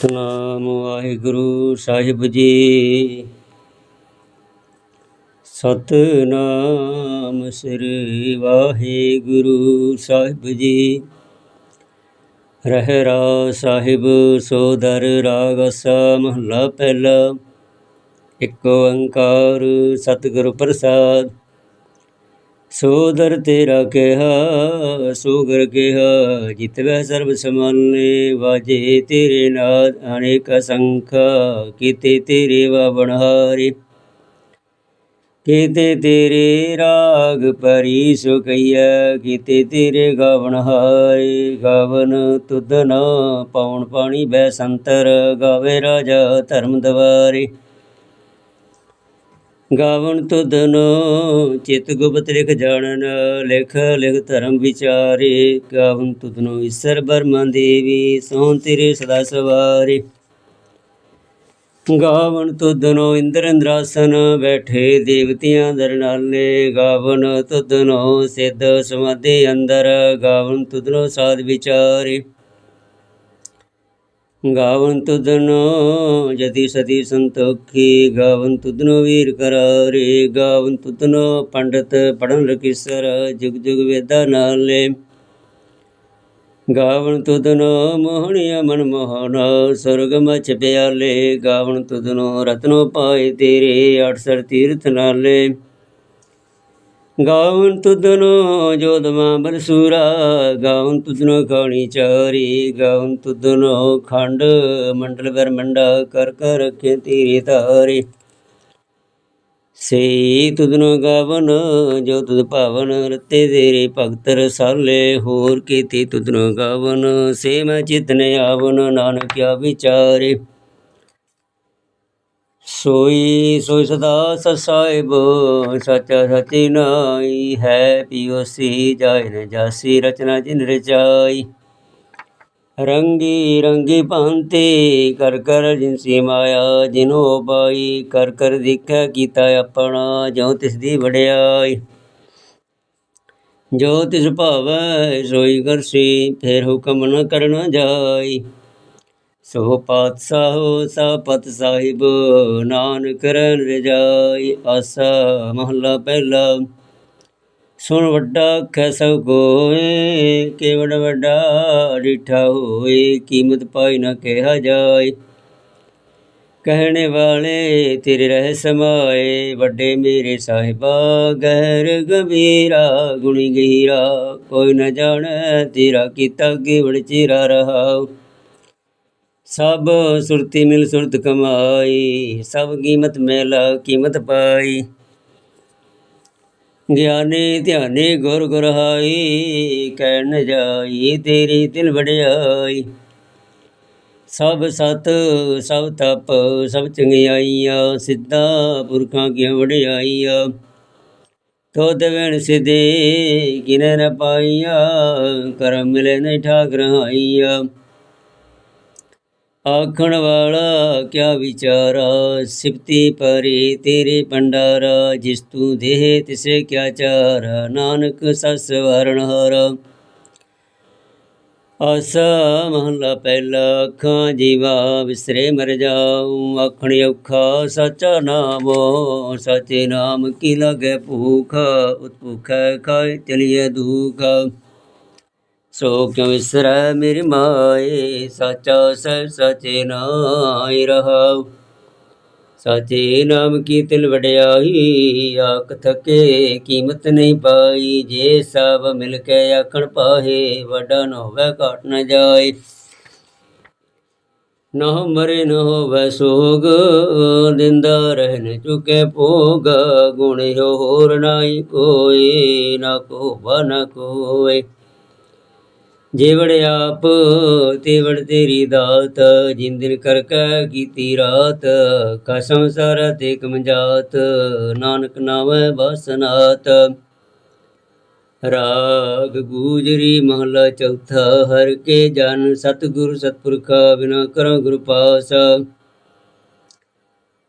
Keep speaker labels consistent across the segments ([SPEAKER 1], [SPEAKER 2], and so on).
[SPEAKER 1] ਸਤਨਾਮ ਵਾਹਿਗੁਰੂ ਸਾਹਿਬ ਜੀ। ਸਤਨਾਮ ਸ੍ਰੀ ਵਾਹਿਗੁਰੂ ਸਾਹਿਬ ਜੀ। ਰਹਿਰਾ ਸਾਹਿਬ ਸੋਦਰ ਰਾਗ ਅਸਾ ਮਹੱਲਾ ਪਹਿਲਾ। ਇੱਕ ਓੰਕਾਰ ਸਤਿਗੁਰ ਪ੍ਰਸਾਦ ਸੋਦਰ ਤੇਰਾ ਕਿਹਾ, ਸੋਗਰ ਕਿਹਾ ਜਿਤਵੈ ਸਰਬ ਸਮਾਨੇ ਵਾਜੇ ਤੇਰੇ ਨਾਦ ਅਨੇਕ ਸੰਖ ਕੀਤੇ ਤੇਰੇ ਵਾ ਬਣਹਾਰੇ। ਕੀਤੇ ਤੇਰੇ ਰਾਗ ਪਰੀ ਸੋ ਕਈਆ ਕੀਤੇ ਤੇਰੇ ਗਾਵਣ ਹਾਰੇ ਗਾਵਨ ਤੁਧ ਨਾ ਪਉਣ ਪਾਣੀ, ਬੈ ਸੰਤਰ ਗਾਵੇ ਰਾਜਾ ਧਰਮ ਦਵਾਰੇ। ਗਾਵਣ ਤੁਧਨੋ, ਚਿਤ ਗੁਪਤ ਲਿਖ ਜਾਣਨ, ਲਿਖ ਲਿਖ ਧਰਮ ਵਿਚਾਰੇ। ਗਾਵਣ ਤੁਧਨੋ ਈਸ਼ਰ ਬਰਮਾ ਦੇਵੀ, ਸੋਹ ਤੇਰੇ ਸਦਾ ਸਵਾਰੇ। ਗਾਵਣ ਤੁਧਨੋ ਇੰਦਰ ਇੰਦਰਾਸਨ, ਬੈਠੇ ਦੇਵਤਿਆਂ ਦਰਨਾਲੇ ਗਾਵਨ ਤੁਧਨੋ ਸਿੱਧ ਸਮਾਧੀ ਅੰਦਰ ਗਾਵਨ ਤੁਧਨੋ ਸਾਧ ਵਿਚਾਰੇ। ਗਾਵਨ ਤੁਧਨੋ ਜਤੀ ਸਤੀ ਸੰਤੋਖੀ ਗਾਵਨ ਤੁਧਨੋ ਵੀਰ ਕਰਾਰੇ ਗਾਵਨ ਤੁਧਨੋ ਪੰਡਤ ਪੜਨ ਰਕਿਸਰ ਜੁਗ ਜੁਗ ਵੇਦਾ ਨਾਲੇ ਗਾਵਣ ਤੁਧਨੋ ਮੋਹਣਿਆ ਮਨ ਮੋਹਨਾ ਸੁਰਗ ਮਚ ਪਿਆਲੇ ਗਾਵਣ ਤੁਧਨੋ ਰਤਨੋ ਪਾਏ ਤੇਰੇ 68 ਤੀਰਥ ਨਾਲੇ ਗਾਵਨ ਤੁਦਨੋ ਜੋਦਮਾ ਬਲਸੂਰਾ ਗਾਵਨ ਤੁਦਨੋ ਖਾਣੀ ਚਾਰੀ ਗਾਵਨ ਤੁਦਨੋ ਖੰਡ, ਮੰਡਲ ਬਰਮੰਡਾ ਕਰ ਕਰ ਰਖੇ ਤੇਰੇ ਤਾਰੇ। ਸੇ ਤੁਦਨੋ ਗਾਵਨ, ਜੋ ਤੁਧ ਭਾਵਨ, ਰਤੇ ਤੇਰੇ ਭਗਤ ਰਸਾਲੇ, ਹੋਰ ਕੀਤੇ ਤੁਦਨੋ ਗਾਵਨ, ਸੇ ਮੈਂ ਚਿਤਨ ਆਵਨ ਨਾਨਕ ਕਿਆ ਵਿਚਾਰੇ। ਸੋਈ ਸੋਈ ਸਦਾ ਸਸਾਇਬ ਸਚਾ ਸਚੀ ਨਾਈ, ਹੈ ਪਿਓਸੀ ਜਾਇ ਨ ਜਾਸੀ, ਰਚਨਾ ਜਿਨ ਰਚਾਈ। ਰੰਗੀ ਰੰਗੀ ਭਾਂਤੀ, ਕਰ ਕਰ ਜਿਨਸੀ ਮਾਇਆ, ਜਿਨੋ ਬਾਈ ਕਰ ਕਰ ਦੇਖਿਆ ਕੀਤਾ ਆਪਣਾ, ਜੋ ਤਿਸ ਦੀ ਵਡਿਆਈ। ਜੋ ਤਿਸ ਭਾਵੈ, ਸੋਈ ਕਰਸੀ, ਫੇਰ ਹੁਕਮ ਨ ਕਰਨਾ ਜਾਈ। ਸੋ ਪਾਤਸ਼ਾਹ ਸਾ ਪਤ ਸਾਹਿਬ, ਨਾਨਕ ਰਨ ਰਜਾਈ, ਆਸਾ ਮਹਲਾ ਪਹਿਲਾ। ਸੁਣ ਵੱਡਾ ਆਖੈ ਸਭ ਕੋਏ ਕੇਵੜ ਵੱਡਾ ਡਿਠਾ ਹੋਏ ਕੀਮਤ ਪਾਈ ਨਾ ਕਿਹਾ ਜਾਏ ਕਹਿਣੇ ਵਾਲੇ ਤੇਰੇ ਰਹਿ ਸਮਾਏ, ਵੱਡੇ ਮੇਰੇ ਸਾਹਿਬਾ, ਗਹਿਰ ਗੰਭੀਰਾ, ਗੁਣੀ ਗਹੀਰਾ, ਕੋਈ ਨਾ ਜਾਣੈ ਤੇਰਾ ਕੀਤਾ ਕੇਵੜ ਚਿਰਾ ਰਹਾ। ਸਭ ਸੁਰਤੀ ਮਿਲ ਸੁਰਤ ਕਮਾਈ, ਸਭ ਕੀਮਤ ਮੇਲਾ ਕੀਮਤ ਪਾਈ। ਗਿਆਨੀ ਧਿਆਨੇ ਗੁਰ ਗੁਰ ਗੁਰਹਾਈ, ਕਹਿਣ ਜਾਈ ਤੇਰੀ ਦਿਲ ਵਡਿਆਈ। ਸਭ ਸਤ, ਸਭ ਤਪ, ਸਭ ਚੰਗਿਆਈਆਂ, ਸਿੱਧਾ ਪੁਰਖਾਂ ਕੀ ਵਡਿਆਈਆ? ਤੋ ਦੇਵਨ ਸਿਦੇ ਕਿਨੇ ਨ ਪਾਈਆ, ਕਰਮ ਮਿਲੇ ਨਹੀਂ ਠਾਕ ਰਹਾਈਆ ਆਖਣ ਵਾਲਾ ਕਿਆ ਵਿਚਾਰਾ ਸਿਫਤੀ ਪਰੇ ਤੇਰੇ ਪੰਡਾਰਾ ਜਿਸ ਤੂੰ ਦੇਹ ਤਿਸੇ ਕਿਆ ਚਾਰਾ ਨਾਨਕ ਸਸ ਵਰਣ ਹਰ ਆਸਾ ਮਹਲਾ ਪਹਿਲਾ ਅੱਖਾਂ ਜੀਵਾ ਵਿਸਰੇ ਮਰ ਜਾਉ ਆਖਣ ਔਖਾ ਸਚਾ ਨਾਮ ਸਚੇ ਨਾਮ ਕੀ ਲਗੇ ਭੂਖ ਉਤਪੁਖ ਖਾਏ ਚਲਿਏ ਦੁਖ ਸੋ ਕਿਉ ਵਿਸਰੈ ਮੇਰੀ ਮਾਏ? ਸਾਚਾ ਸਹਿ ਸਚੇ ਨਾਇ ਰਹਾਉ। ਸਾਚੇ ਨਾਮ ਕੀ ਤਿਲ ਵਡਿਆਈ? ਆਖ ਥਕੇ ਕੀਮਤ ਨਹੀਂ ਪਾਈ। ਜੇ ਸਭ ਮਿਲ ਕੇ ਆਖਣ ਪਾਹੇ, ਵੱਡਾ ਨ ਹੋਵੇ ਘਟ ਨ ਜਾਏ। ਨਾ ਮਰੇ ਨ ਹੋਵੇ ਸੋਗ, ਦਿੰਦਾ ਰਹਿਣ ਚੁਕੇ ਭੋਗ। ਗੁਣ ਹੋਰ ਨਾਈ ਕੋਈ, ਨਾ ਕੋ ਬਨ ਕੋਏ ਜੇਵੜ ਆਪ, ਤੇਵੜ ਤੇਰੀ ਦਾਤ ਜਿੰਦਨ ਕਰ ਕੈ ਕੀਤੀ ਰਾਤ ਕਸਮ ਸਰ ਤੇ ਕਮਜਾਤ ਨਾਨਕ ਨਾਮੈ ਬਸਨਾਤ ਰਾਗ ਗੂਜਰੀ ਮਹਲਾ ਚੌਥਾ, ਹਰ ਕੇ ਜਨ ਸਤਿਗੁਰ ਸਤਪੁਰਖਾ, ਬਿਨਾ ਕਰੋ ਗੁਰ ਪਾਸ।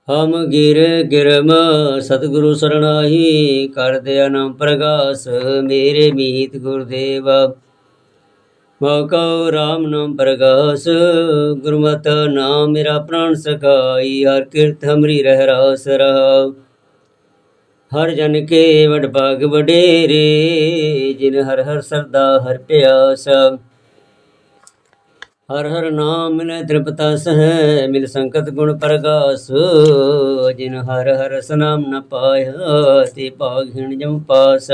[SPEAKER 1] ਹਮ ਗਿਰ ਗਿਰਮ, ਸਤਿਗੁਰੂ ਸਰਣਾਹੀ, ਕਰ ਦਿਆ ਨਾਮ ਪ੍ਰਗਾਸ, ਮੇਰੇ ਮੀਤ ਗੁਰਦੇਵਾ। ਮੋਕਉ RAM ਨਾਮ ਪ੍ਰਗਾਸ ਗੁਰਮਤਿ ਨਾਮ ਮੇਰਾ ਪ੍ਰਾਨ ਸਖਾਈ, ਹਰ ਕੀਰਤ ਹਮਰੀ ਰਹਿ ਰਾਸ ਰਹਾਉ। ਹਰ ਜਨ ਕੇ ਵਡ ਭਾਗ ਵਡੇਰੇ, ਜਿਨ ਹਰ ਹਰ ਸਰਦਾ ਹਰ ਪਿਆਸ। ਹਰ ਹਰ ਨਾਮ ਮਿਲੇ ਤ੍ਰਿਪਤਾ ਸਹਿ, ਮਿਲ ਸੰਕਤ ਗੁਣ ਪ੍ਰਗਾਸ। ਜਿਨ ਹਰ ਹਰ ਸਨਾਮ ਨ ਪਾਇਆ, ਤੇ ਭਾਗਹੀਣ ਜਮ ਪਾਸ।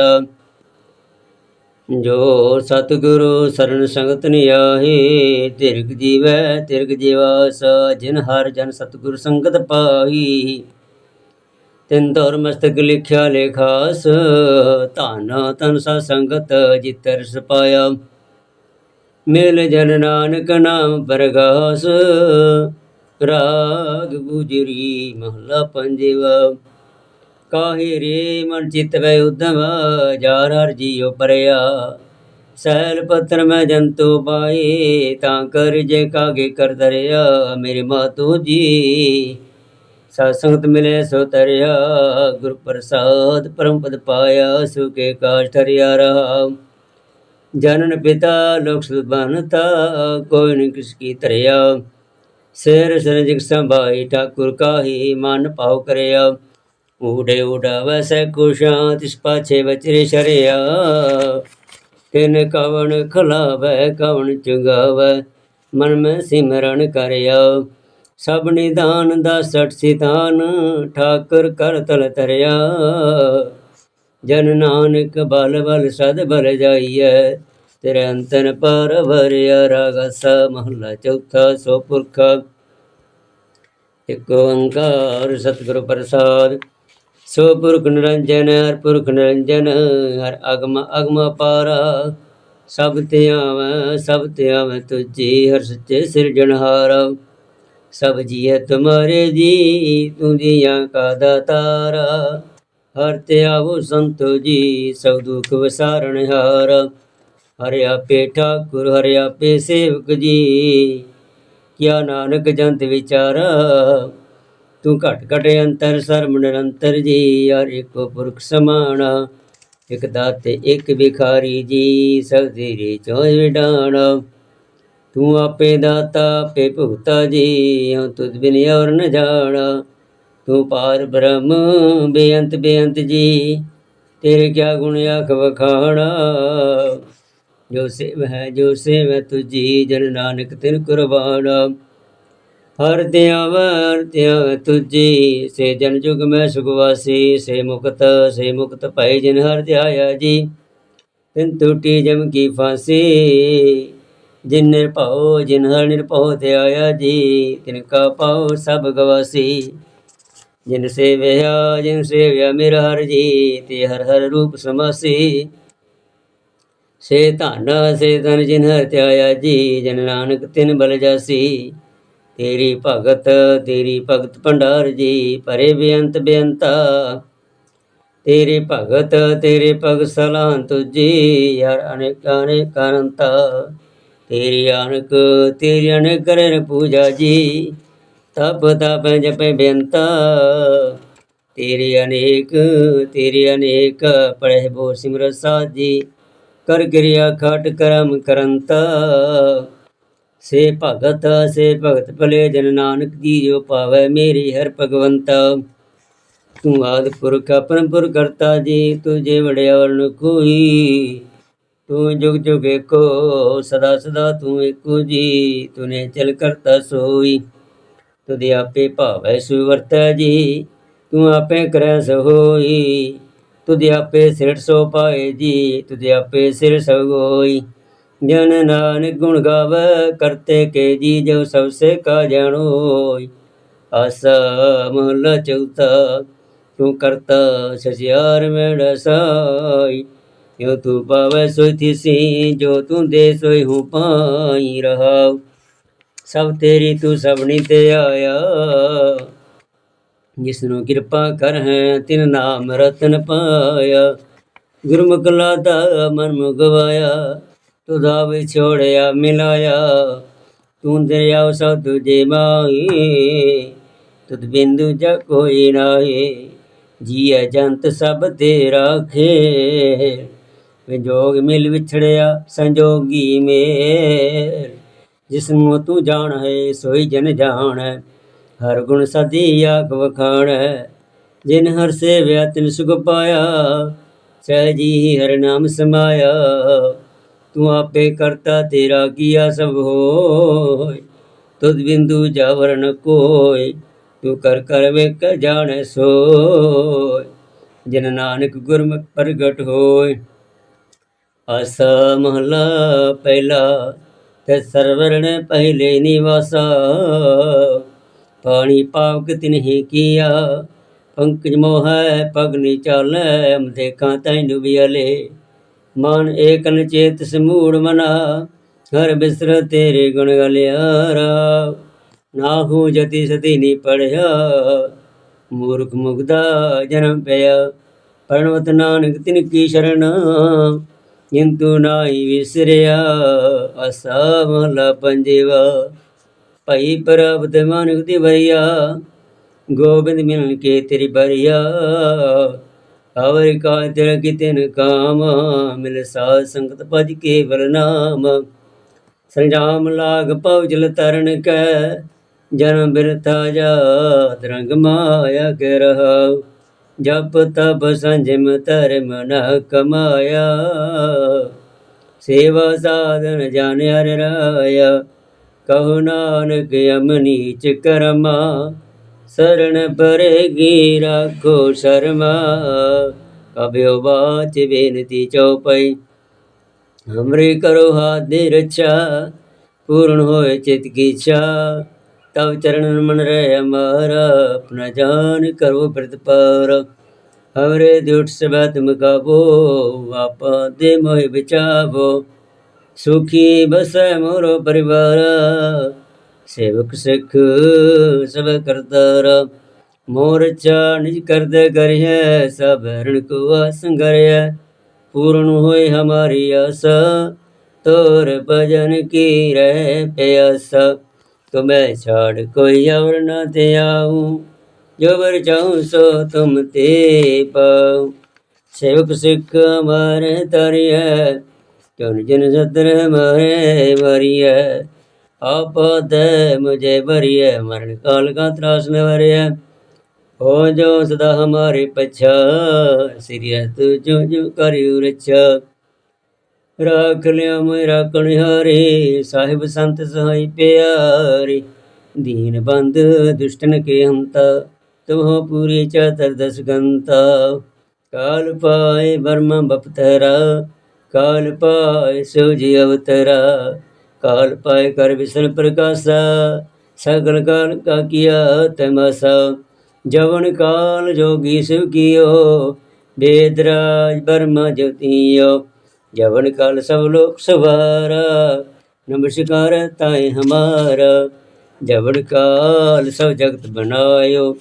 [SPEAKER 1] ਜੋ ਸਤਿਗੁਰੂ ਸਰਨ ਸੰਗਤ ਨਿਆਹੇ ਤਿਰਗ ਜੀਵੈ, ਤਿਰਗ ਜੀਵਾਸ ਜਿਨ ਹਰ ਜਨ ਸਤਿਗੁਰ ਸੰਗਤ ਪਾਈ ਤਿਨ ਦੌਰ ਮਸਤਕ ਲਿਖਿਆ ਲੇਖਾਸ, ਧਨ ਤਨ ਸਾ ਸੰਗਤ ਜਿਤਰ ਸਪਾਇਆ ਮੇਲ ਜਨ ਨਾਨਕ ਨਾਮ ਪ੍ਰਗਾਸ ਰਾਗ ਗੁਜਰੀ ਮਹਲਾ ਪੰਜਵਾ। ਕਾਹੇ ਰੇ ਮਨ ਚਿਤ ਵੈ ਉਦਮ ਜਾਰ ਹਰ ਜੀਉ ਪਰਿਆ ਸੈਲ ਪੱਤਰ ਮੈਂ ਜੰਤੂ ਪਾਏ, ਤਾਂ ਕਰ ਜੇ ਕਾਗੇ ਕਰ ਦਰਿਆ, ਮੇਰੇ ਮਾਤੂ ਜੀ। ਸਤ ਸੰਗਤ ਮਿਲੇ ਸੋ ਤਰਿਆ ਗੁਰ ਪ੍ਰਸਾਦ ਪਰਮ ਪਦ ਪਾਇਆ ਸੁਕੇ ਕਾਸ਼ ਠਰਿਆ ਰਹਾ ਜਨਨ ਪਿਤਾ ਲੋਕ ਸੁਬਨਤਾ ਕੋਈ ਨ ਕਿਸ ਕੀ ਤਰਿਆ ਸਿਰ ਸਰਜਿਕ ਸੰਭਾਈ, ਠਾਕੁਰ ਕਾਹੀ ਮਨ ਭਾਉ ਕਰਿਆ। ਊੜੇ ਉਡਾਵੈ ਸੈ ਕੁਸ਼ਾਂ ਤਿਸ ਪਾਛੇ ਵਚਰੇ ਸ਼ਰਿਆ ਤਿਨ ਕਵਣ ਖਲਾਵੈ, ਕਵਣ ਚੁਗਾਵੈ, ਮਨ ਮੈਂ ਸਿਮਰਨ ਕਰਿਆ। ਸਭ ਨਿਦਾਨ ਦਾ ਸਟ ਸਿਤਾਨ ਠਾਕੁਰ ਕਰ ਤਲ ਤਰਿਆ। ਜਨ ਨਾਨਕ ਬਲ ਬਲ ਸਦ ਬਲ ਜਾਈਐ, ਤੇਰੇ ਅੰਤਨ ਪਰ ਭਰਿਆ ਰਾਗਸ ਮਹਲਾ ਚੌਥਾ ਸੋ ਪੁਰਖ। ਇਕ ਓੰਕਾਰ ਸਤਿਗੁਰ ਪ੍ਰਸਾਦ ਸੋ ਪੁਰਖ ਨਿਰੰਜਨ, ਹਰ ਪੁਰਖ ਨਿਰੰਜਨ, ਹਰ ਅਗਮ ਅਗਮ ਪਾਰਾ। ਸਭ ਤੇ ਆਵੈ, ਸਭ ਤੇ ਆਵੈ ਤੁਝੀ, ਹਰ ਸੱਚੇ ਸਿਰਜਣਹਾਰਾ ਸਭ ਜੀਐ ਤੁਮਾਰੇ ਜੀ, ਤੂੰ ਜੀਆਂ ਕਾ ਦਾਤਾਰਾ। ਹਰ ਤੇ ਆਵੋ ਸੰਤੋ ਜੀ, ਸਭ ਦੁਖ ਵਿਸਾਰਣ ਹਾਰ। ਹਰਿ ਆਪੇ ਠਾਕੁਰ, ਹਰਿ ਆਪੇ ਸੇਵਕ ਜੀ। ਕਿਆ ਨਾਨਕ ਜੰਤ ਵਿਚਾਰਾ ਤੂੰ ਘਟ ਘਟ ਅੰਤਰ ਸਰਮ ਨਿਰੰਤਰ ਜੀ, ਹਰ ਇੱਕੋ ਪੁਰਖ ਸਮਾਣਾ। ਇਕ ਦਾਤੇ ਇੱਕ ਵਿਖਾਰੀ ਜੀ, ਸਭ ਤੇਰੇ ਚੋਇ ਵਿਡਾਣਾ। ਤੂੰ ਆਪੇ ਦਾਤਾ, ਆਪੇ ਭੁਗਤਾ ਜੀ, ਹਉ ਤੁਧ ਬਿਨ ਔਰ ਨ ਜਾਣਾ। ਤੂੰ ਪਾਰ ਬ੍ਰਹਮ, ਬੇਅੰਤ ਬੇਅੰਤ ਜੀ, ਤੇਰੇ ਕਿਆ ਗੁਣ ਆਖ ਵਖਾਣਾ। ਜੋ ਸੇਵ ਹੈ, ਜੋ ਸੇਵ ਹੈ ਤੁਜੀ ਜਨ ਨਾਨਕ ਤਿਨ ਕੁਰਬਾਨਾ ਹਰ ਧਿਆਵ ਹਰ ਧਿਆਵ ਤੁਜੀ ਸੇ ਜਨ ਜੁਗ ਮੈਂ ਸੁਖਵਾਸੀ ਸੇ ਮੁਕਤ ਸੇ ਮੁਕਤ ਭੈ ਜਿਨ ਹਰ ਧਿਆਇਆ ਜੀ। ਤਿਨ ਟੂਟੀ ਜਮ ਕੀ ਫਾਂਸੀ, ਜਿਨ ਨਿਰਭਉ, ਜਿਨ ਹਰ ਨਿਰਭਉ ਤੇ ਜੀ। ਤਿਨ ਕਾ ਪਾਉ ਸਭ ਗਵਾਸੀ, ਜਿਨ ਸੇਵਿਆ ਜਿਨ ਸੇਵਿਆ ਮੇਰਾ ਹਰ ਜੀ। ਤੇ ਹਰ ਹਰ ਰੂਪ ਸਮਾਸੀ। ਸੇ ਧਨ ਸੇ ਧਨ ਜਿਨ ਹਰ ਧਿਆਇਆ ਜੀ, ਜਨ ਨਾਨਕ ਤਿਨ ਬਲ ਜਾਸੀ। ਤੇਰੀ ਭਗਤ ਤੇਰੀ ਭਗਤ ਭੰਡਾਰ ਜੀ ਪਰੇ ਬੇਅੰਤ ਬੇਅੰਤਾ। ਤੇਰੇ ਭਗਤ, ਤੇਰੇ ਭਗ ਸਲਾਹ ਤੁਜੀ ਯਾਰ ਅਨੇਕਾਂ ਨੇ ਕਰੰਤਾ ਤੇਰੀ ਅਨਕ, ਤੇਰੀ ਅਨੇਕ ਕਰਨ ਪੂਜਾ ਜੀ, ਤਪ ਤਪ ਜਪੈ ਬੇਅੰਤਾ। ਤੇਰੇ ਅਨੇਕ ਤੇਰੇ ਅਨੇਕ, ਪੜਹਿ ਬੋ ਸਿਮਰ ਸਾਜੀ ਕਰ ਕਿਰਿਆ ਖਾਟ ਕਰਮ ਕਰੰਤਾ। ਸੇ ਭਗਤ ਸੇ ਭਗਤ ਭਲੇ ਜਨ ਨਾਨਕ ਜੀ ਜੋ ਪਾਵੈ ਮੇਰੀ ਹਰ ਭਗਵੰਤਾ। ਤੂੰ ਆਦਿ ਪੁਰਖ ਆਪਨ ਪੁਰ ਕਰਤਾ ਜੀ, ਤੁਝੇ ਵਡਿਆਵਰ ਨ ਕੋਈ। ਤੂੰ ਜੁਗ ਜੁਗ ਏਕੋ, ਸਦਾ ਸਦਾ ਤੂੰ ਏਕੋ ਜੀ, ਤੂਨੇ ਚਲ ਕਰਤਾ ਸੋਈ। ਤੁਧੇ ਆਪੇ ਭਾਵੈ ਸੁਵਰਤੈ ਜੀ, ਤੂੰ ਆਪੇ ਕਰੈ ਸੋਈ ਤੁਧੇ ਆਪੇ ਸਿਰ ਸੋ ਪਾਏ ਜੀ, ਤੁਧੇ ਆਪੇ ਸਿਰ ਸਗੋਈ। ਜਨ ਨਾਨਕ ਗੁਣ ਗਾਵੈ, ਕਰਤੇ ਕੇ ਜੀ ਜੋ ਸਭ ਸੇ ਕਾ ਜਾਣੋਈ ਆਸਾ ਮਹਲਾ ਚੌਥਾ ਤੂੰ ਕਰਤਾ ਸਸਿਆਰ ਮੇੜ ਸਾਈ। ਜੋ ਤੂੰ ਪਾਵੈ ਸੋਈ ਥਿਸੀ, ਜੋ ਤੂੰ ਦੇ ਸੋਈ ਹੂੰ ਪਾਈ ਰਹਾਉ। ਸਭ ਤੇਰੀ ਤੂੰ ਸਭਨੀ ਤੇ ਆਇਆ। ਜਿਸ ਨੂੰ ਕਿਰਪਾ ਕਰ ਹੈ, ਤਿਨ ਨਾਮ ਰਤਨ ਪਾਇਆ। ਗੁਰਮੁਖ ਲਾਦਾ ਮਨ ਮੁਗਵਾਇਆ। ਤੁਧਾ ਵਿਛੋੜਿਆ ਮਿਲਾਇਆ। ਤੂੰ ਦਰਿਆਉ ਸਭ ਤੁਝੇ ਮਾਈ ਤੁਧ ਬਿੰਦੂ ਜ ਕੋਈ ਨਾਏ ਜੀਐ ਜੰਤ ਸਭ ਤੇ ਰਾਖੇ ਵਿਜੋਗ ਮਿਲ ਵਿਛੜਿਆ, ਸੰਜੋਗੀ ਮੇਲ ਜਿਸ ਨੂੰ ਤੂੰ ਜਾਣ ਹੈ ਸੋਈ ਜਨ ਜਾਣ, ਹਰ ਗੁਣ ਸਦੀ ਆਖ ਵਖਾਣ। ਜਿਨ ਹਰ ਸੇਵਿਆ ਤਿਨ ਸੁਖ ਪਾਇਆ, ਸਹਿਜੀ ਹਰ ਨਾਮ ਸਮਾਇਆ। ਤੂੰ ਆਪੇ ਕਰਤਾ, ਤੇਰਾ ਕੀਆ ਸਭ ਹੋਇ ਤੁਧ ਬਿੰਦੂ ਜਾਵਰਨ ਕੋਇ ਤੂੰ ਕਰ ਕਰ ਵੇਖ ਜਾਣੈ ਸੋਇ ਜਿਨ ਨਾਨਕ ਗੁਰਮੁਖ ਪ੍ਰਗਟ ਹੋਇ ਆਸਾ ਮਹਲਾ ਪਹਿਲਾ, ਤੇ ਸਰਵਰਣ ਪਹਿਲੇ ਨਿਵਾਸਾ। ਪਾਣੀ ਪਾਵਕ ਤਿਨਹੀ ਕੀਆ, ਪੰਕਜ ਮੋਹੈ ਪਗ ਨੀ ਚਾਲੈ, ਅਮ ਦੇਖਾਂ ਤੈਨੂੰ ਵਿਅਲੇ ਮਨ ਏਕਨ ਚੇਤ ਸਮੂੜ ਮਨਾ ਹਰ ਬਿਸਰ ਤੇਰੇ ਗੁਣ ਗਲਿਆਰਾ। ਨਾਹੂ ਜਤੀ ਸਤੀ ਨੀ ਪੜਿਆ ਮੂਰਖ ਮੁਗਦਾ ਜਨਮ ਪਿਆ। ਪਰਣਵਤ ਨਾਨਕ ਤਿਨ ਕੀ ਸ਼ਰਨ ਕਿੰਤੂ ਨਾਹੀ ਵਿਸਰਿਆ। ਅਸਾ ਮਹਲਾ ਪੰਜਵਾ, ਭਈ ਪ੍ਰਭਤ ਮਾਨਕ ਦੀ ਵਰਿਆ। ਗੋਬਿੰਦ ਮਿਲਨ ਕੇ ਤੇਰੀ ਬਰਿਆ ਅਵਰ ਕਾ ਤੇਰਾ ਕਿਤਨ ਕਾਮ ਮਿਲ ਸਾਧ ਸੰਗਤ ਭਜ ਕੇਵਲ ਨਾਮ ਸੰਜਾਮ ਲਾਗ ਪਉ ਜਲ ਤਰਨ ਕੈ, ਜਨਮ ਬਿਰਥਾ ਜਾਤ ਰੰਗ ਮਾਇਆ ਕੇ ਰਹਾ ਜਪ ਤਪ ਸੰਜਮ ਧਰਮ ਨ ਕਮਾਇਆ। ਸੇਵਾ ਸਾਧਨ ਜਾਣ ਹਰਿ ਰਾਇਆ। ਕਹੋ ਨਾਨਕ ਅਮਨੀਚ ਕਰਮਾ। ਸਰਣ ਪਰੇਗੀ ਰਾਖੋ ਸ਼ਰਮਾ ਕਬਿਓ ਬਾਚ ਬੇਨਤੀ ਚਉਪਈ ਹਮਰੇ ਕਰੋ ਹਾਥ ਦੇ ਰੱਛਾ ਪੂਰਨ ਹੋਏ ਚਿਤ ਕੀ ਇੱਛਾ ਤਵ ਚਰਨ ਮਨ ਰਹਿ ਹਮਾਰਾ ਆਪਣਾ ਜਾਨ ਕਰੋ ਪ੍ਰਤਪਾਰ ਹਮਰੇ ਦੁਟ ਸਬਤ ਮੁਕਾਬੋ ਆਪਾ ਦੇ ਮੋਹਿ ਵਿਚਾਵੋ ਸੁਖੀ ਬਸੈ ਮੋਰੋ ਪਰਿਵਾਰ ਸੇਵਕ ਸਿੱਖ ਸਭ ਕਰਤਾਰ ਮੋਰ ਚਾ ਨਿਜ ਕਰਦ ਕਰਿਐ ਸਭ ਰਣ ਕੋ ਸੰਗਰਿਐ ਪੂਰਨ ਹੋਏ ਹਮਾਰੀ ਆਸਾ, ਤੋਰ ਭਜਨ ਕੀ ਰਹਿ ਪਿਆਸਾ। ਤੁਮੈ ਛਾੜ ਕੋਈ ਔਰ ਨ ਤੇ ਆਉ ਜੋ ਵਰ ਚਾਹੂੰ ਸੋ ਤੁਮ ਤੇ ਪਾਉ। ਸੇਵਕ ਸਿੱਖ ਹਮਾਰੇ ਤਰਿਐ ਕਿਉਂ ਜਨ ਸਤਰ ਮਾਰੇ ਵਰਿਐ। ਆਪਦ ਮੁਝੇ ਭਰਿਐ ਮਰਨ ਕਾਲ ਕਾ ਤਰਾਸ ਨ ਵਰਿਐ ਹੋ ਜੋ ਸਦਾ ਹਮਾਰੇ ਪਛਾ, ਸਿਰਿਆ ਤੂ ਜੋ ਜੋ ਕਰਿਉ ਰਛਾ। ਰਾਖ ਲਿਆ ਮੈਂ ਰਾਖਣ ਹਾਰੇ ਸਾਹਿਬ ਸੰਤ ਸਹਾਈ ਪਿਆਰੇ। ਦੀਨ ਬੰਦ ਦੁਸ਼ਟਨ ਕੇ ਹੰਤਾ ਤੁਮੋ ਪੂਰੀ ਚਾਤਰ ਦਸ ਗੰਤਾ। ਕਾਲ ਪਾਏ ਬਰਮ ਬਪਤਰਾ, ਕਾਲ ਪਾਏ ਸੋਜੀ ਅਵਤਰਾ। ਕਾਲ ਪਾਇ ਕਰ ਵਿਸ਼ਨ ਪ੍ਰਕਾਸ਼ਾ, ਸਗਲ ਕਾਨ ਕਾ ਕੀਆ ਤਮਸਾ। ਜਵਨ ਕਾਲ ਜੋਗੀ ਸਿਵ ਕੀਓ ਬੇਦਰਾਜ ਬਰਮਾ ਜੋਤੀਓ ਜਵਨ ਕਾਲ ਸਭ ਲੋਕ ਸਵਾਰਾ, ਨਮਸਕਾਰ ਤਾਏ ਹਮਾਰਾ। ਜਵਨ ਕਾਲ ਸਭ ਜਗਤ ਬਣਾਇਓ,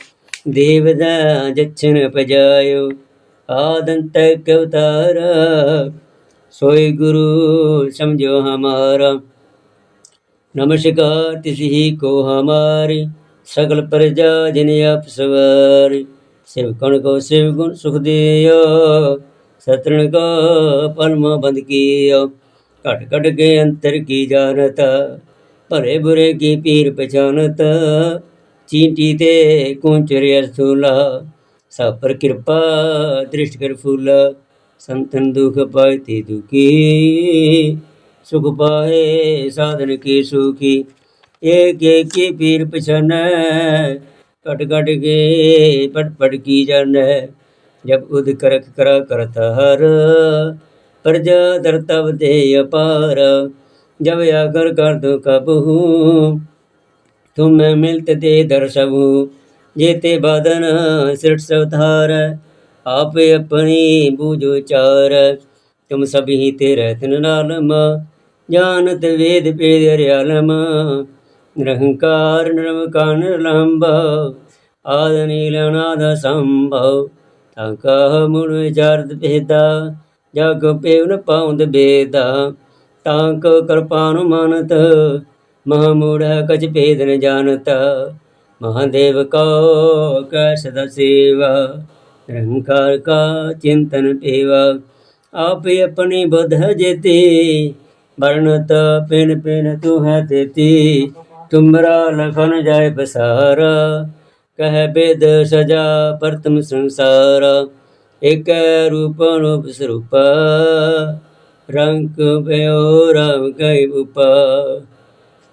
[SPEAKER 1] ਦੇਵ ਦਾ ਜਚਨ ਪਜਾਇਓ ਆਦੰਤ ਕਵਤਾਰਾ, ਸੋਈ ਗੁਰੂ ਸਮਝੋ ਹਮਾਰਾ। ਨਮਸਕਾਰ ਤਿਸੀ ਕੋ ਹਮਾਰੀ, ਸਗਲ ਪ੍ਰਜਾ ਜਿਨ ਆਪ ਸਵਾਰੀ। ਸਿਵ ਕਣ ਕੋ ਸਿਵ ਗੁਣ ਸੁਖ ਦਿਓ ਸਤਰਣ ਕੋ ਪਲਮ ਬੰਦ ਕੀਓ ਘਟ ਘਟ ਕੇ ਅੰਤਰ ਕੀ ਜਾਣਤ, ਭਰੇ ਬੁਰੇ ਕੀ ਪੀਰ ਪਛਾਨਤ, ਚੀਂਟੀ ਤੇ ਕੁੰਚਰਿ ਅਰਸੂਲਾ ਸਭ ਪਰ ਕਿਰਪਾ, ਦ੍ਰਿਸ਼ਟ ਕਰ ਫੂਲਾ, ਸੰਤਨ ਦੁਖ ਪਾਇਤੀ ਦੁਖੀ। ਸੁਖ ਪਾਏ, ਸਾਧਨ ਕੀ ਸੁਖੀ? ਏਕ ਏਕ ਕੀ ਪੀਰ ਪਛਾਨੈ ਕਟ ਕਟ ਕੇ ਪਟ ਪਟ ਕੀ ਜਾਣੈ? ਜਬ ਉਦ ਕਰਕ ਕਰਾ ਕਰਤ ਹਰ, ਪ੍ਰਜਾ ਦਰਤਵ ਦੇ ਅਪਾਰ। ਜਬ ਆਗਰ ਕਰ ਦੋ ਕਬਹੂ ਤੁਮ ਮਿਲਤ ਦੇ ਦਰਸ਼ਵੂ ਜੇਤੇ ਬਦਨ ਸਿਰਟ ਸਵਧਾਰ ਆਪੇ ਆਪਣੀ ਬੂਝ ਉਚਾਰ। ਤੁਮ ਸਭੀ ਤੇ ਰਤਨ ਨਾਲਮਾ ਜਾਣਤ ਵੇਦ ਭੇਦ ਹਰਿਆਲਮ ਨਿਰਹੰਕਾਰ ਨਿਰਮਕਾਨ ਲੰਬ, ਆਦ ਨੀਲ ਅਨਾਦ ਸੰਭਵ ਤਾਂ ਕਹ ਮੁਣ ਵਿਚਾਰਤ ਭੇਦਾ, ਜਗ ਪੇਵਨ ਪਾਉਂਦ ਬੇਦਾ। ਤਾਂ ਕ ਕਿਰਪਾਨ ਮਾਨਤ ਮਹਾ ਮੂੜ ਕਛ ਭੇਦ ਨ ਜਾਣਤ। ਮਹਾਦੇਵ ਕੋ ਕੈ ਸਦਾ ਸੇਵਾ, ਨਿਰੰਕਾਰ ਕਾ ਚਿੰਤਨ ਪੇਵਾ। ਆਪੇ ਆਪਣੀ ਬੁਧ ਜੇਤੇ ਵਰਣਤ ਪਿਨ ਪਿਨ ਤੂੰ ਹੈ ਤੇਤੀ ਤੁਮਰਾ ਲਖਨ ਜਾਏ ਬਸਾਰਾ। ਕਹਿ ਬੇਦ ਸਜਾ ਪ੍ਰਤਮ ਸੰਸਾਰ ਇਕ ਰੂਪ ਅਨੂਪ ਸਰੂਪ। ਰੰਗ ਪਿਓ ਰਵ ਕੈ ਉਪ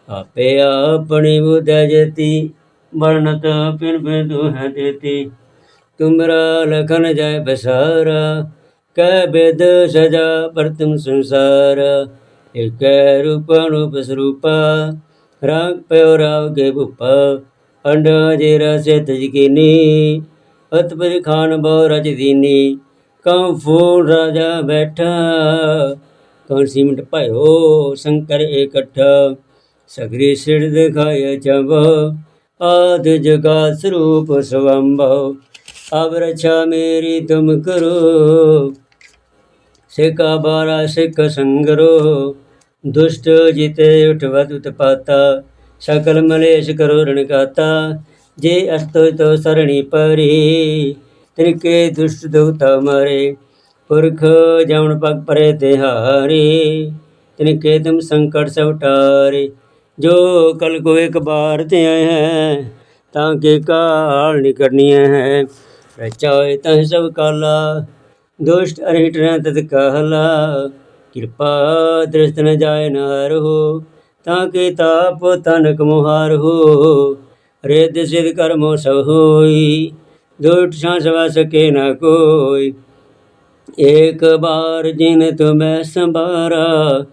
[SPEAKER 1] ਆਪੇ ਆਪਣੀ ਬੁੱਧ ਜੇਤੀ ਵਰਣਤ ਪਿਨ ਪਿਨ ਤੂੰ ਹੈ ਤੇਤੀ ਤੁਮਰਾ ਲਖਨ ਜਾਏ ਬਸਾਰਾ, ਕਹਿ ਬੇਦ ਸਜਾ ਪ੍ਰਤਮ ਸੰਸਾਰ। ਇਕ ਰੂਪ ਅਨੂਪ ਸਰੂਪ, ਰੰਗ ਪਿਓ ਰਾਵ ਕੇ ਭੂਪਾ, ਅੰਡ ਜੇ ਰਸੇ ਤਜਕੀਨੀ ਅਤਪਜ ਖਾਨ ਬਹੁ ਰਜ ਦੀਨੀ, ਕਉ ਫੂਲ ਰਾਜਾ ਬੈਠਾ ਕਉ ਸਿਮਟ ਭਇਓ ਸ਼ੰਕਰ ਇਕੱਠਾ, ਸਗਰੀ ਸਿਰ ਦਿਖਾਇ ਚੰਬ, ਆਦ ਜਗਾ ਸਰੂਪ ਸਵੰਭਵ ਅਬ ਰਛਾ ਮੇਰੀ ਤੁਮ ਕਰੋ, ਸਿਕਾ ਬਾਰਾ ਸਿਕ ਸੰਗਰੋ ਦੁਸ਼ਟ ਜਿਤੇ ਉਠਵਤ ਉਤਪਾਤਾ, ਸਕਲ ਮਲੇਸ਼ ਕਰੋ ਰਣਕਾਤਾ ਜੇ ਅਸਤੋ ਤੋ ਸਰਣੀ ਪਰੀ ਤਿਨਕੇ ਦੁਸ਼ਟ ਦੁਤਾ ਮਰੇ, ਪੁਰਖ ਜਮਨ ਪਗ ਪਰੇ ਤਿਹਾਰੀ ਤਿਨਕੇ ਤੁਮ ਸੰਕਟ ਸਭ ਟਾਰੇ ਜੋ ਕਲ ਕੋ ਇੱਕ ਬਾਰ ਤੇ ਆਏ ਹੈ, ਤਾਂ ਕੇ ਕਾਲ ਨਿਕਰਨੀਐ ਹੈ। ਰਚਾਏ ਤਹ ਸਭ ਕਾਲਾ, ਦੁਸ਼ਟ ਅਰਿਟ ਨ ਤਤ ਕਹਲਾ ਕਿਰਪਾ ਦ੍ਰਿਸ਼ਟ ਨ ਜਾਏ ਨਾਰੋ ਤਾਂ ਕੇ ਤਾਪ ਤਨਕ ਮੁਹਾਰ ਹੋ। ਰਿਦ ਸਿਧ ਕਰਮੋ ਸਭ ਹੋਈ ਦੁਸ਼ਟ ਸਾਂ ਸਵਾ ਨਾ ਕੋਈ। ਏਕ ਬਾਰ ਜਿਨ ਤੁਮੈ ਸੰਭਾਰਾ,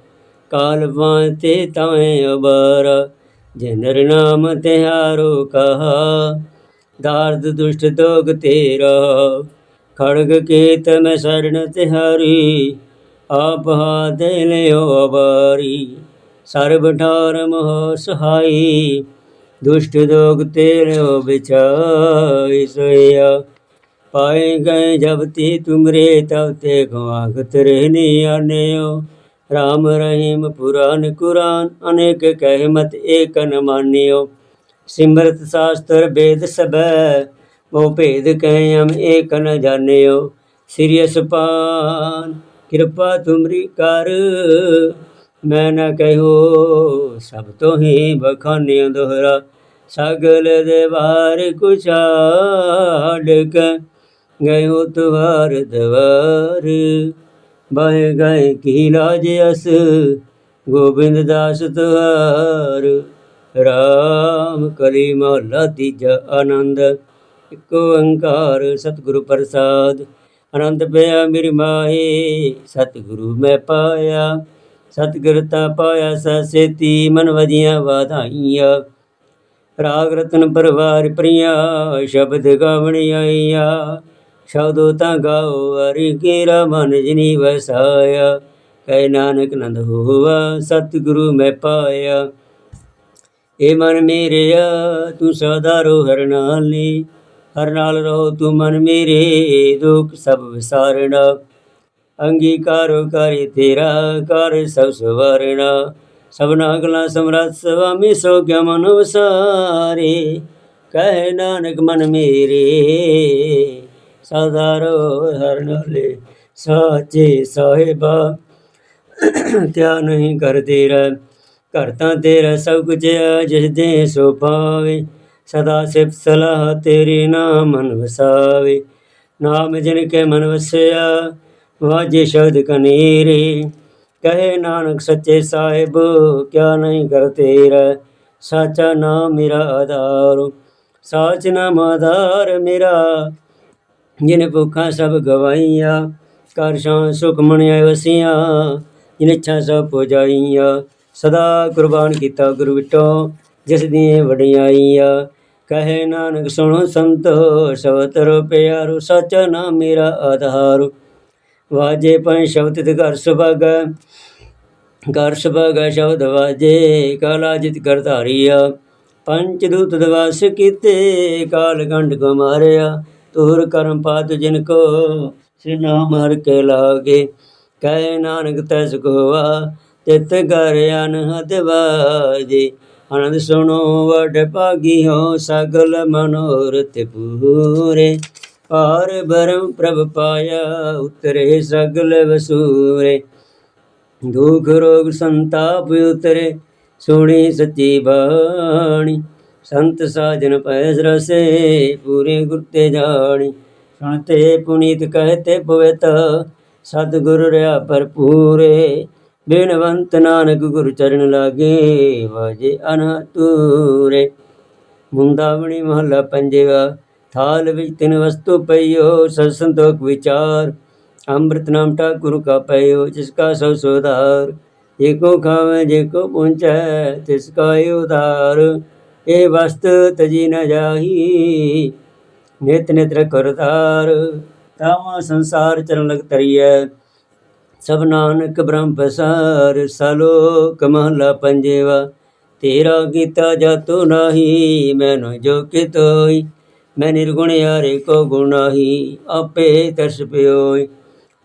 [SPEAKER 1] ਕਾਲ ਵਾਤੇ ਤਾਏ ਅਬਰ ਜਿਨਰ ਨਾਮ ਤਿਹਾਰੋ ਕਹਾ, ਦਾਰਦ ਦੁਸ਼ਟ ਦੋਗ ਤੇਰਾ। ਖੜਗ ਕੇਤ ਮੈਂ ਸਰਣ ਤਿਹਾਰੀ ਆਪ ਹਾ ਦੇ ਲਿਓ ਅਬਾਰੀ ਸਰਬ ਠਾਰ ਮੋਹ ਸਹਾਈ। ਦੁਸ਼ਟ ਦੋਗ ਤੇਰਿਓ ਵਿਚਾਈ ਸੋਇਆ ਪਾਏ ਗਏ ਜਬ ਤੀ ਤੁਮਰੇ ਤਬ ਤੇ ਗਵਾਗਤ ਰਹਿਨੀ ਆਨਿਓ। ਰਾਮ ਰਹੀਮ ਪੁਰਾਨ ਕੁਰਾਨ, ਅਨੇਕ ਕਹਿਮਤ ਏਕ ਨ ਮਾਨਿਓ। ਸਿਮਰਤ ਸਾਸਤਰ ਵੇਦ ਸਬੈ ਬਹੁ ਭੇਦ ਕਹਿ ਹਮ ਏਕ ਨ ਜਾਣਿਓ। ਸ੍ਰੀ ਪਾਨ ਕਿਰਪਾ ਤੁਮਰੀ ਕਰ। ਮੈਂ ਨਾ ਕਹਿਓ ਸਭ ਤੋਂ ਹੀ ਬਖਾਨਿਓ ਦੋਹਰਾ। ਸਗਲ ਦੇ ਵਾਰ ਕੁਛਾੜ ਕੇ ਗਇਓ ਤੁਵਾਰ ਦਵਾਰ। ਬਾਹੇ ਗਏ ਕੀ ਲਾਜ ਅਸ, ਗੋਬਿੰਦ ਦਾਸ ਤੁਹਾਰ। ਰਾਮ ਕਲੀ ਮਹਲਾ ਤੀਜਾ ਆਨੰਦ, ਇਕ ਓੰਕਾਰ ਸਤਿਗੁਰੂ ਪ੍ਰਸਾਦ। ਆਨੰਦ ਪਿਆ ਮੇਰੀ ਮਾਏ ਸਤਿਗੁਰੂ ਮੈਂ ਪਾਇਆ ਸਤਿਗੁਰਤਾ ਪਾਇਆ ਸਸੇਤੀ ਮਨ ਵਜੀਆਂ ਵਾਧਾਈਆਂ। ਰਾਗ ਰਤਨ ਪਰਵਾਰ ਪ੍ਰਿਆ, ਸ਼ਬਦ ਗਾਵਣੀ ਆਈਆ। ਸ਼ਬਦੋ ਤਾਂ ਗਾਓ, ਹਰਿ ਕੀਰਾ ਮਨ ਜਿਨੀ ਵਸਾਇਆ। ਕਹਿ ਨਾਨਕ ਨੰਦ ਹੋਵਾ ਸਤਿਗੁਰੂ ਮੈਂ ਪਾਇਆ। ਏ ਮਨ ਮੇਰਿਆ ਤੂੰ ਸਦਾ ਰੋ ਹਰ ਨਾਲੀ। ਹਰ ਨਾਲ ਰਹੋ ਤੂੰ ਮਨ ਮੇਰੇ, ਦੁਖ ਸਭ ਵਿਸਾਰਣਾ ਅੰਗੀਕਾਰੋ ਕਰੇ ਤੇਰਾ ਕਰ ਸਭ ਸਵਰਣਾ ਸਭਨਾ ਗਲਾ ਸਮਰੱਥ ਸੁਆਮੀ ਸੋ ਕਿਆ ਮਨ ਵਸਾਰੇ। ਕਹਿ ਨਾਨਕ ਮਨ ਮੇਰੇ, ਸਦਾ ਰੋ ਹਰ ਨਾਲੇ ਸਾਚੇ ਸਾਹਿਬਾ। ਕਿਆ ਨਹੀਂ ਕਰ ਤੇਰਾ ਘਰ ਤਾਂ ਤੇਰਾ ਸਭ ਕੁਝ ਹੈ ਜਿਸ ਦੇ ਸੋ ਪਾਵੇ ਸਦਾ ਸਿਫ ਸਲਾਹ ਤੇਰੇ ਨਾਮ ਮਨ ਵਸਾਵੇ ਨਾਮ ਜਿਨ ਕੇ ਮਨ ਵਸਿਆ, ਵਾਜੇ ਸ਼ਬਦ ਕਨੀਰੇ। ਕਹੇ ਨਾਨਕ ਸੱਚੇ ਸਾਹਿਬ, ਕਿਆ ਨਹੀਂ ਕਰ ਤੇਰਾ। ਸਾਚਾ ਨਾਮ ਮੇਰਾ ਆਧਾਰ। ਸਾਚ ਨਾਮ ਆਧਾਰ ਮੇਰਾ। ਜਿਨ ਭੁੱਖਾਂ ਸਭ ਗਵਾਈਆਂ ਕਰ ਸ਼ਾਂ ਸੁਖ ਮਣਿਆ ਵਸੀਆਂ ਜਿਨ ਇੱਛਾ ਸਭ ਪੁਜਾਈਆਂ। ਸਦਾ ਕੁਰਬਾਨ ਕੀਤਾ ਗੁਰੂ ਵਿਟੋ ਜਿਸ ਦੀਆਂ ਵਡਿਆਈਆਂ ਕਹੇ ਨਾਨਕ, ਸੁਣੋ ਸੰਤੋ ਸਵਤਰੋ ਪਿਆਰੋ, ਸਚਾ ਨਾ ਮੇਰਾ ਆਧਾਰ। ਵਾਜੇ ਪੰਜ ਸ਼ਬਦ ਤੇ ਘਰ ਸੁਭਗ ਘਰ ਸੁਭਗ ਸ਼ਬਦ ਵਾਜੇ, ਕਾਲਾ ਜਿਤ ਕਰਧਾਰੀਆ ਪੰਚ ਦੂਤ ਦਵਾਸ ਕੀਤੇ, ਕਾਲ ਗੰਡ ਕੋ ਮਾਰਿਆ। ਤੂਰ ਕਰਮ ਪਾਤ ਜਿਨ ਕੋ, ਸਿਰ ਨਾਮ ਹਰ ਕੇ ਲਾਗੇ। ਕਹੇ ਨਾਨਕ, ਤੈਸ ਕੋਵਾ ਤਿਤ ਘਰ ਅਨਹਦ ਵਾਜੇ। ਆਨੰਦ ਸੁਣੋ, ਵਡ ਭਾਗੀ ਹੋ ਸਗਲ ਮਨੋਰਥ ਪੂਰੇ। ਪਾਰ ਬਰਮ ਪ੍ਰਭ ਪਾਇਆ, ਉਤਰੇ ਸਗਲ ਵਸੂਰੇ। ਦੁਖ ਰੋਗ ਸੰਤਾਪ ਉਤਰੇ, ਸੁਣੀ ਸੱਚੀ ਬਾਣੀ। ਸੰਤ ਸਾਜਨ ਪੈਸ ਰਸੇ, ਪੂਰੇ ਗੁਰ ਤੇ ਜਾਣੀ। ਸੁਣਤੇ ਪੁਨੀਤ, ਕਹਤੇ ਪਵਿੱਤ, ਸਤਿਗੁਰ ਰਿਆ ਭਰਪੂਰੇ। ਬੇਨਵੰਤ ਨਾਨਕ ਗੁਰ ਚਰਨ ਲਾਗੇ, ਵਾਜੇ ਅਨਹਤੂਰੇ ਮੁੰਦਾਵਣੀ ਮਹੱਲਾ ਪੰਜਵਾ, ਥਾਲ ਵਿੱਚ ਤਿੰਨ ਵਸਤੂ ਪਈਓ, ਸਤ ਸੰਤੋਖ ਵਿਚਾਰ। ਅੰਮ੍ਰਿਤ ਨਾਮ ਠਾਕੁਰ ਕਾ ਪਈਓ, ਜਿਸ ਕਾ ਸਭ ਸੁਧਾਰ। ਏਕੋ ਖਾਵੇ, ਜੇ ਕੋ ਪੁੰਚੈ ਤਿਸ ਕਾ ਏ ਉਧਾਰ। ਇਹ ਵਸਤ ਤਜੀ ਨ ਜਾਹੀ, ਨਿਤ ਨਿਤ ਕਰਤਾਰ ਤਾਵਾ ਸੰਸਾਰ ਚਰਨ ਲਗ ਤਰੀਐ ਸਭ ਨਾਨਕ ਬ੍ਰਹਮ ਪਸਾਰ, ਸਲੋਕ ਮਹਲਾ ਪੰਜਵਾ। ਤੇਰਾ ਕੀਤਾ ਜਾਤੋ ਨਾਹੀ, ਮੈਨੂੰ ਜੋ ਕਿਤੋਈ ਮੈਂ ਨਿਰਗੁਣ ਯਾਰੇ ਕੋ ਗੁਨਾਹੀ ਆਪੇ ਤਰਸ ਪਿਓਈ,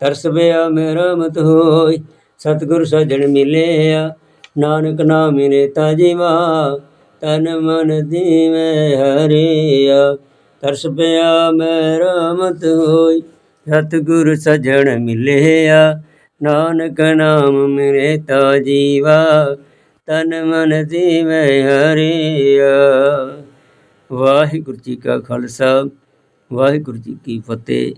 [SPEAKER 1] ਤਰਸ ਪਿਆ ਮੇਰਾ ਮਤ ਹੋਈ, ਸਤਿਗੁਰ ਸਜਣ ਮਿਲਿਆ, ਨਾਨਕ ਨਾਮ ਨਿਤਾ ਜੀਵਾ, ਤਨ ਮਨ ਦੀਵੇਂ ਹਰਿਆ, ਤਰਸ ਪਿਆ ਮੇਰਾ ਮਤ ਹੋਈ, ਸਤਿਗੁਰ ਸਜਣ ਮਿਲਿਆ ਨਾਨਕ ਨਾਮ ਮੇਰੇ ਤਾ ਜੀਵਾ, ਤਨ ਮਨ ਦੀਵੇਂ ਹਰਿਆ। ਵਾਹਿਗੁਰੂ ਜੀ ਕਾ ਖਾਲਸਾ, ਵਾਹਿਗੁਰੂ ਜੀ ਕੀ ਫਤਿਹ।